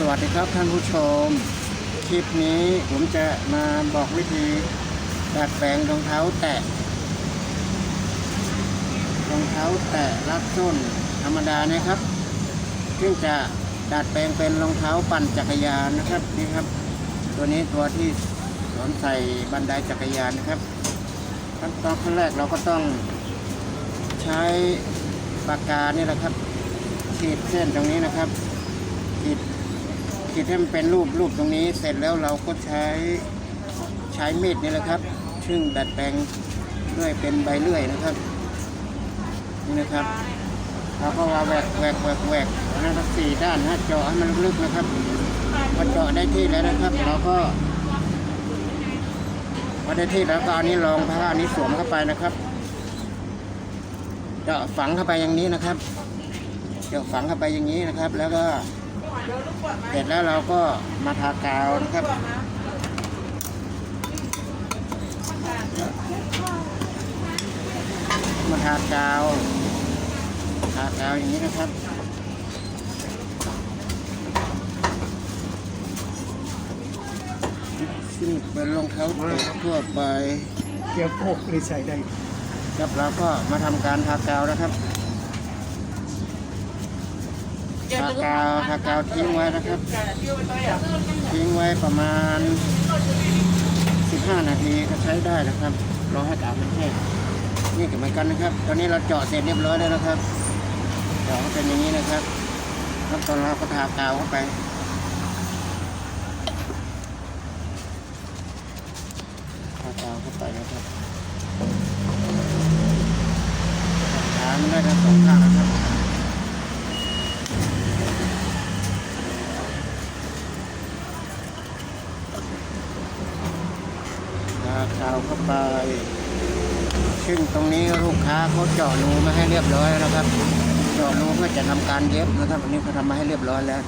สวัสดีครับท่านผู้ชม คลิปนี้ผมจะมาบอกวิธีดัดแปลงรองเท้าแตะรองเท้าแตะรัดส้นธรรมดานะครับซึ่งจะดัดแปลงเป็นรองเท้าปั่นจักรยานนะครับนี่ครับ ตัวนี้ตัวที่สวมใส่บันไดจักรยานนะครับขั้นตอนขั้นแรกเราก็ต้องใช้ปากกานี่แหละครับขีดเส้นตรงนี้นะครับขีด ขีดให้มันเป็นรูปรูปตรงนี้ เสร็จแล้วเราก็ใช้ใช้มีดนี่แหละครับ ซึ่งดัดแปลงด้วยเป็นใบเลื่อยนะครับ นี่นะครับเราก็วาแหวกแหวกแหวกแหวกนะครับสี่ด้านนะเจาะให้มันลึกๆนะครับพอเจาะได้ที่แล้วนะครับ เราก็พอได้ที่แล้วก็อานี้รองผ้าอันนี้สวมเข้าไปนะครับเจาะฝังเข้าไปอย่างนี้นะครับเจาะฝังเข้าไปอย่างนี้นะครับ แล้วก็ เสร็จแล้วเราก็มาทากาวนะครับมาทากาวทากาวอย่างนี้นะครับซึ่งเป็นรองเท้าแตะทั่วไป เกี่ยวพกหรือใส่ได้ครับเราก็มาทำการทากาวนะครับ ทากาวทากาวทิ้งไว้นะครับ ทิ้งไว้ประมาณ 15 นาทีก็ใช้ได้นะครับรอให้กาวมันแห้งนี่ก็เหมือนกันนะครับ ตอนนี้เราเจาะเสร็จเรียบร้อยแล้วนะครับเจาะก็เป็นอย่างนี้นะครับแล้วตอนเราก็ทากาวเข้าไปทากาวเข้าไปนะครับทามันได้ทั้งสองข้างนะครับ ทากาวเข้าไป ซึ่งตรงนี้ลูกค้าเขาเจาะรูมาให้เรียบร้อยแล้วครับ เจาะรูเพื่อจะทำการเย็บนะครับอันนี้เขาทำมาให้เรียบร้อยแล้ว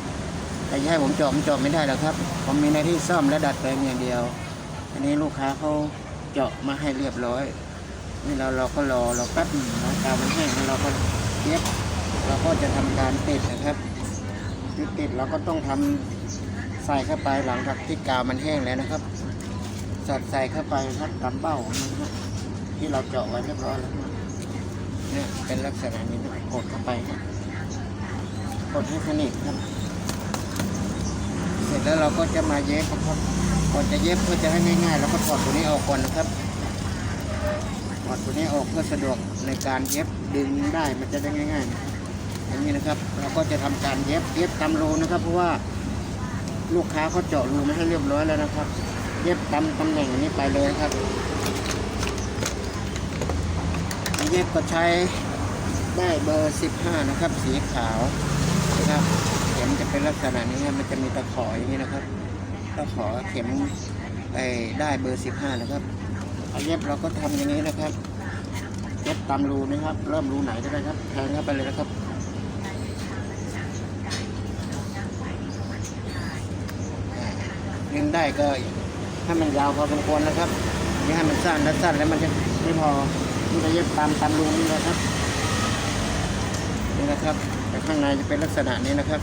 แต่ให้ผมเจาะผมเจาะไม่ได้หรอกครับ ผมมีหน้าที่ซ่อมและดัดแปลงอย่างเดียว อันนี้ลูกค้าเขาเจาะมาให้เรียบร้อยนี่เราเราก็รอเราแป๊บหนึงนะกาวมันแห้งแล้วเราก็เย็บเราก็จะทำการติดนะครับติดเราก็ต้องทำใส่เข้าไปหลังจากที่กาวมันแห้งแล้วนะครับ สอดใส่เข้าไปครับตามเบ้านะครับที่เราเจาะไว้เรียบร้อยแล้วเนี่ยเป็นลักษณะนี้นะกดเข้าไปครับกดให้สนิทครับ เสร็จแล้วเราก็จะมาเย็บครับก่อนจะเย็บเพื่อจะให้ง่ายๆเราก็ถอดตัวนี้ออกก่อนนะครับถอดตัวนี้ออกเพื่อสะดวกในการเย็บดึงได้มันจะได้ง่ายๆนะครับอย่างนี้นะครับ เราก็จะทำการเย็บเย็บตามรูนะครับ เพราะว่าลูกค้าเขาเจาะรูมาให้เรียบร้อยแล้วนะครับ เย็บตามตำแหน่งนี้ไปเลยครับ เย็บก็ใช้ได้เบอร์ 15 นะครับ สีขาวนะครับเข็มจะเป็นลักษณะนี้ครับมันจะมีตะขออย่างนี้นะครับตะขอเข็มไปได้เบอร์ 15 นะครับเอาเย็บเราก็ทำอย่างนี้นะครับเย็บตามรูนะครับ เริ่มรูไหนก็ได้ครับแทงเข้าไปเลยนะครับดึงได้ก็ ให้มันยาวพอสมควรนะครับนี่าให้มันสั้นถ้าสั้นแล้วมันจะไม่พอมันจะเย็บตามตามรูนี่นะครับนี่นะครับแต่ข้างในจะเป็นลักษณะนี้นะครับ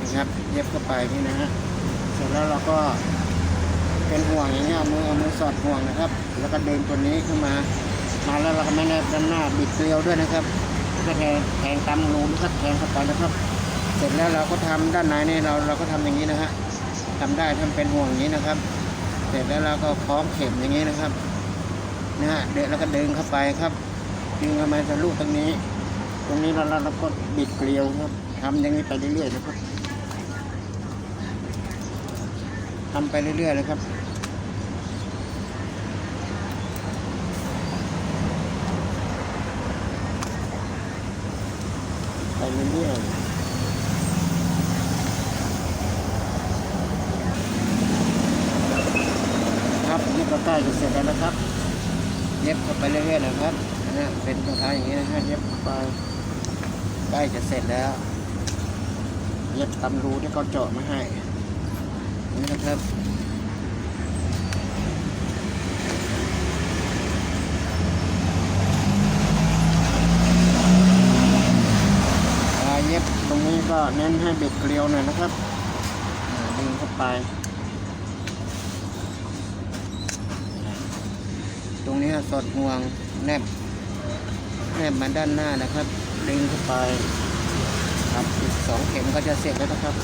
นี่ครับ เย็บเข้าไปนี่นะฮะเสร็จแล้วเราก็เป็นห่วงอย่างเงี้ยเมือเอามือสอดห่วงนะครับ แล้วก็ดึงตัวนี้ขึ้นมา มาแล้วเราก็ไม่แนบด้านหน้าบิดเกลียวด้วยนะครับก็แทงแทงตามรูนะครับแทงเข้าไปนะครับเสร็จแล้วเราก็ทำด้านในนี่เราเราก็ทำอย่างนี้นะฮะทำได้ทำเป็นห่วงอย่างนี้นะครับ เสร็จแล้วเราก็คล้องเข็มอย่างนี้นะครับนะฮะเด็ดแล้วก็ดึงเข้าไปครับดึงเข้ามาจะลูกตรงนี้ ตรงนี้เราเราเราก็บิดเกลียวครับทำอย่างนี้ไปเรื่อยๆนะครับทำไปเรื่อยๆเลยครับไปเรื่อยๆ ครับนี่ ก็ใกล้จะเสร็จแล้วนะครับ เย็บเข้าไปเรื่อยๆนะครับนะเป็นรองเท้าอย่างนี้นะฮะเย็บเข้าไปใกล้จะเสร็จแล้ว เย็บตำรูที่เขาเจาะมาให้นี่นะครับเวลาเย็บตรงนี้ก็เน้นให้เบ็ดเกลียวหน่อยนะครับดึงเข้าไป รงนี้สอดห่วงแนบแนบมาด้านหน้านะครับดึงเข้าไปครับอีกสองเข็มก็จะเสร็จแล้วนะครับ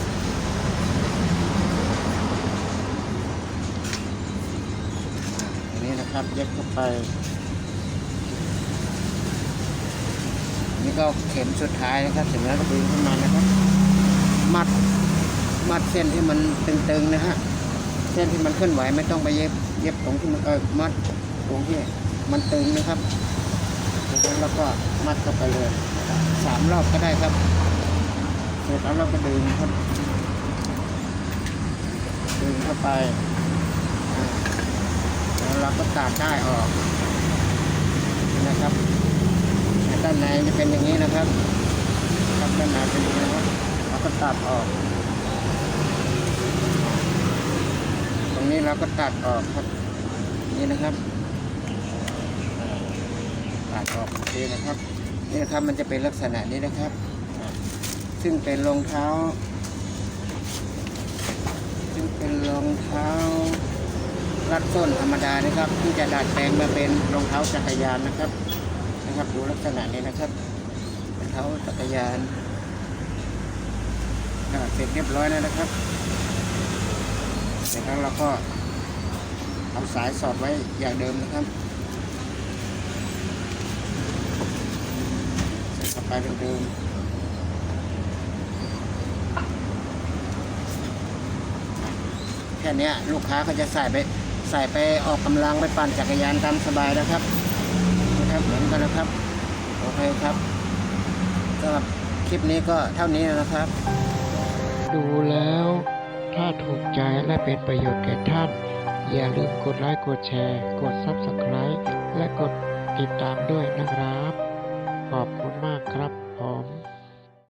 อันนี้นะครับเย็บเข้าไปนี่ก็เข็มสุดท้ายนะครับเสร็จแล้วก็ดึงขึ้นมานะครับ มัดมัดเส้นที่มันตึงๆนะฮะเส้นที่มันเคลื่อนไหวไม่ต้องไปเย็บเย็บตรงที่มันเออมัด ตรงที่มันตึงนะครับแล้วเราก็มัดเข้าไปเลยสามรอบก็ได้ครับเสร็จแล้วเราก็ดึงครับดึงเข้าไปแล้วเราก็ตัดได้ออกนี่นะครับด้านในจะเป็นอย่างนี้นะครับครับด้านในเป็นอย่างนี้นะครับเราก็ตัดออก ตรงนี้เราก็ตัดออกครับนี่นะครับ ตัดออกโอเคนะครับนี่นะครับมันจะเป็นลักษณะนี้นะครับ ซึ่งเป็นรองเท้า ซึ่งเป็นรองเท้ารัดส้นธรรมดานะครับ ที่จะดัดแปลงมาเป็นรองเท้าจักรยานนะครับนะครับดูลักษณะนี้นะครับรองเท้าจักรยานอ่าเสร็จเรียบร้อยแล้วนะครับเสร็จแล้วเราก็เอาสายสอดไว้อย่างเดิมนะครับ เสร็จเข้าไปเดิมแค่นี้ลูกค้าก็จะใส่ไปใส่ไปออกกำลังไปปั่นจักรยานตามสบายนะครับนะครับเหมือนกันนะครับโอเคครับสำหรับคลิปนี้ก็เท่านี้นะครับ ดูแล้วถ้าถูกใจและเป็นประโยชน์แก่ท่าน อย่าลืมกดไลค์กดแชร์ กด Subscribe และกดติดตามด้วยนะครับ มากครับผม